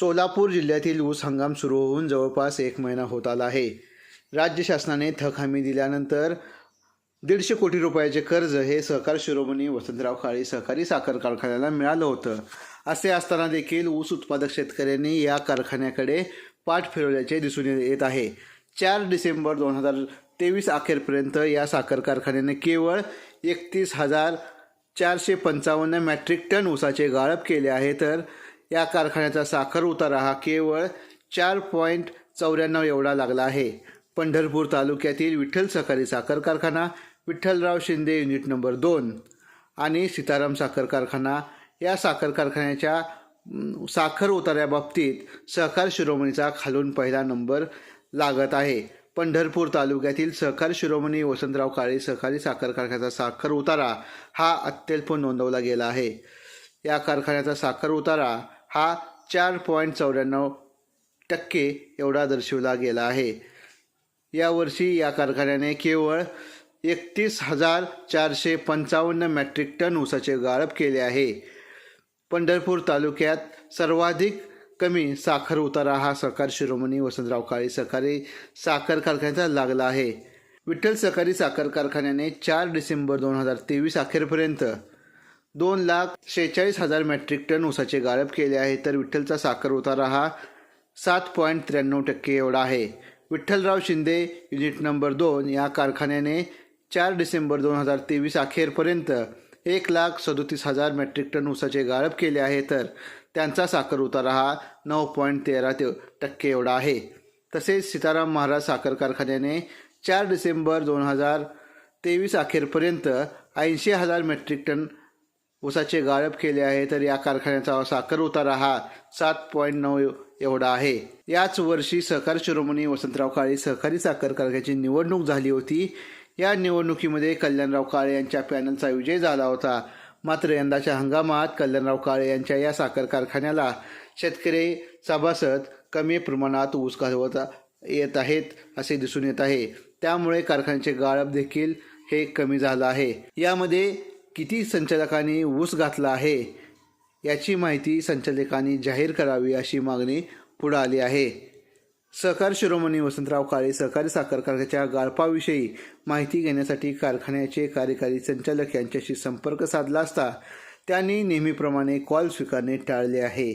सोलापूर जिल्ह्यातील ऊस हंगाम सुरू होऊन जवळपास एक महिना होत आला आहे. राज्य शासनाने थक हमी दिल्यानंतर दीडशे कोटी रुपयाचे कर्ज हे सहकार शिरोमणी वसंतराव काळे सहकारी साखर कारखान्याला मिळालं होतं. असे असताना देखील ऊस उत्पादक शेतकऱ्यांनी या कारखान्याकडे पाठ फिरवल्याचे दिसून येत आहे. चार डिसेंबर दोन हजार तेवीस अखेरपर्यंत या साखर कारखान्याने केवळ एकतीस हजार चारशे पंचावन्न मॅट्रिक टन ऊसाचे गाळप केले आहे. तर या कारखान्याचा साखर उतारा हा केवळ चार पॉईंट चौऱ्याण्णव एवढा लागला आहे. पंढरपूर तालुक्यातील विठ्ठल सहकारी साखर कारखाना विठ्ठलराव शिंदे युनिट नंबर दोन आणि सीताराम साखर कारखाना या साखर कारखान्याच्या साखर उतार्याबाबतीत सहकार शिरोमणीचा खालून पहिला नंबर लागत आहे. पंढरपूर तालुक्यातील सहकार शिरोमणी वसंतराव काळे सहकारी साखर कारखान्याचा साखर उतारा हा अत्यल्प नोंदवला गेला आहे. या कारखान्याचा साखर उतारा हा चार पॉईंट चौऱ्याण्णव टक्के एवढा दर्शवला गेला आहे. यावर्षी या कारखान्याने केवळ एकतीस हजार चारशे पंचावन्न मॅट्रिक टन ऊसाचे गाळप केले आहे. पंढरपूर तालुक्यात सर्वाधिक कमी साखर उतारा हा सहकार शिरोमणी वसंतराव काळे सहकारी साखर कारखान्याचा लागला आहे. विठ्ठल सहकारी साखर कारखान्याने चार डिसेंबर दोन हजार तेवीस अखेरपर्यंत दोन लाख शेहेचाळीस हजार मेट्रिक टन ऊसाचे गाळप केले आहे. तर विठ्ठलचा साखर उतारा हा सात पॉईंट त्र्याण्णव टक्के एवढा आहे. विठ्ठलराव शिंदे युनिट नंबर दोन या कारखान्याने चार डिसेंबर दोन हजार तेवीस अखेरपर्यंत एक लाख सदोतीस हजार मेट्रिक टन ऊसाचे गाळप केले आहे. तर त्यांचा साखर उतारा हा नऊ पॉईंट तेरा ते टक्के एवढा आहे. तसेच सीताराम महाराज साखर कारखान्याने चार डिसेंबर दोन हजार तेवीस अखेरपर्यंत ऐंशी हजार मेट्रिक टन ऊसाचे गाळप केले आहे तर या कारखान्याचा साखर उतारा हा सात पॉईंट नऊ एवढा आहे. याच वर्षी सहकार शिरोमणी वसंतराव काळे सहकारी साखर कारखान्याची निवडणूक झाली होती. या निवडणुकीमध्ये कल्याणराव काळे यांच्या पॅनलचा विजय झाला होता. मात्र यंदाच्या हंगामात कल्याणराव काळे यांच्या या साखर कारखान्याला शेतकरी सभासद कमी प्रमाणात ऊस घालवत येत आहेत असे दिसून येत आहे. त्यामुळे कारखान्याचे गाळप देखील हे कमी झालं आहे. यामध्ये किती संचालकांनी ऊस घातला आहे याची माहिती संचालकांनी जाहीर करावी अशी मागणी पुढे आली आहे. सहकार शिरोमणी वसंतराव काळे सहकारी साखर कारखान्याच्या गाळपाविषयी माहिती घेण्यासाठी कारखान्याचे कार्यकारी संचालक यांच्याशी संपर्क साधला असता त्यांनी नेहमीप्रमाणे कॉल स्वीकारणे टाळले आहे.